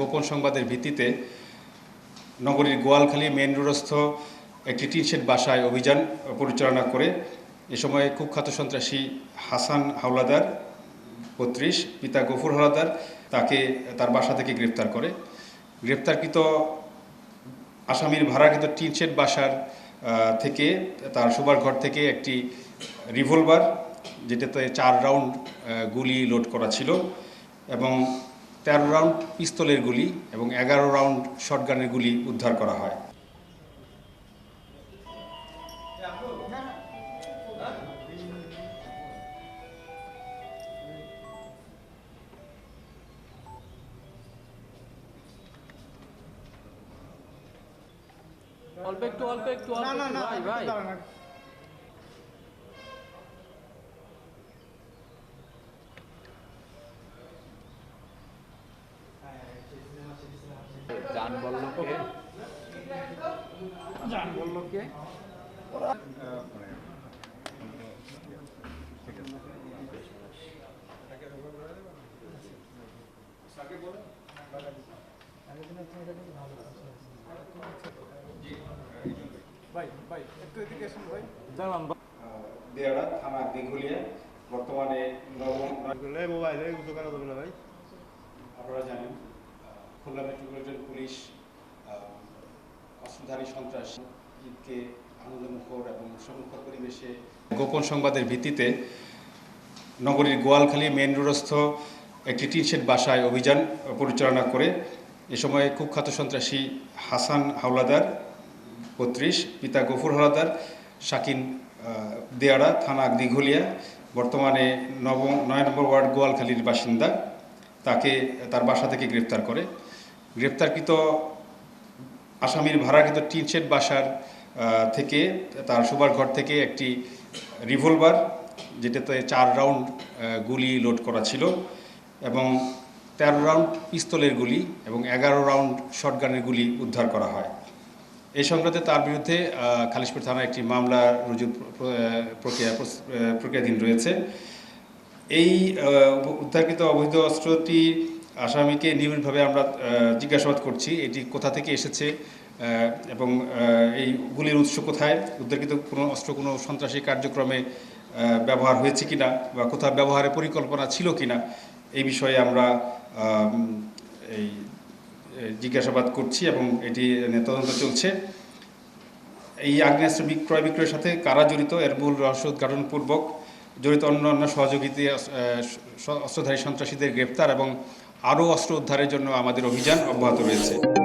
গোপন সংবাদের ভিত্তিতে নগরীর গোয়ালখালী মেন রোডস্থ একটি টিনশেড বাসায় অভিযান পরিচালনা করে এ সময় কুখ্যাত সন্ত্রাসী হাসান হাওলাদার বত্রিশ, পিতা গফুর হাওলাদার, তাকে তার বাসা থেকে গ্রেপ্তার করে। গ্রেপ্তারকৃত আসামির ভাড়াকৃত টিনশেড বাসার থেকে তার শোবার ঘর থেকে একটি রিভলভার, যেটাতে চার রাউন্ড গুলি লোড করা ছিল এবং তেরো রাউন্ড পিস্তলের গুলি এবং এগারো রাউন্ড শটগানের গুলি উদ্ধার করা হয়। অল্প একটু অল্প একটু অল্প ভাই ভাই। জান বলল কে জান বলল কে ভাই ভাই একটু এদিকে আসুন ভাই। দেয়াড়া থানা দিঘুলিয়া বর্তমানে নবম এই দোকানে দেবে না ভাই? আপনারা জানেন। খুলনা মেট্রোপলিটন পুলিশ অস্ত্রধারী সন্ত্রাস ঈদকে আনন্দমুখর এবং উৎসবমুখর পরিবেশে গোপন সংবাদের ভিত্তিতে নগরীর গোয়ালখালী মেন রোডস্থ একটি টিনশেড বাসায় অভিযান পরিচালনা করে এ সময় কুখ্যাত সন্ত্রাসী হাসান হাওলাদার বত্রিশ, পিতা গফুর হাওলাদার, শাকিন দেয়াড়া থানা দিঘুলিয়া, বর্তমানে নবম, নয় নম্বর ওয়ার্ড গোয়ালখালীর বাসিন্দা। তাকে, তার বাসা থেকে গ্রেপ্তার করে। গ্রেপ্তারকৃত আসামির ভাড়াকৃত টিনশেড বাসার থেকে, তার শোবার ঘর থেকে একটি রিভলভার, যেটাতে চার রাউন্ড গুলি লোড করা ছিল এবং তেরো রাউন্ড পিস্তলের গুলি এবং এগারো রাউন্ড শটগানের গুলি উদ্ধার করা হয়। এই সংক্রান্তে তার বিরুদ্ধে খালিশপুর থানায় একটি মামলা রুজু প্রক্রিয়া প্রক্রিয়াধীন রয়েছে। এই উদ্ধারকৃত অবৈধ অস্ত্রটি আসামিকে নিয়মিতভাবে আমরা জিজ্ঞাসাবাদ করছি, এটি কোথা থেকে এসেছে এবং এই গুলির উৎস কোথায়, উদ্ধারকৃত কোনো অস্ত্র, কোনো সন্ত্রাসী কার্যক্রমে ব্যবহার হয়েছে কিনা, বা কোথাও ব্যবহারের পরিকল্পনা ছিল কিনা, এই বিষয়ে আমরা এই জিজ্ঞাসাবাদ করছি এবং এটি তদন্ত চলছে। এই আগ্নেয়াস্ত্র বিক্রয় বিক্রয়ের সাথে কারা জড়িত, এর মূল রহস্য উদ্ঘাটনপূর্বক, জড়িত অন্য অন্য সহযোগিতা অস্ত্রধারী সন্ত্রাসীদের গ্রেপ্তার এবং আরও অস্ত্র উদ্ধারের জন্য আমাদের অভিযান অব্যাহত রয়েছে।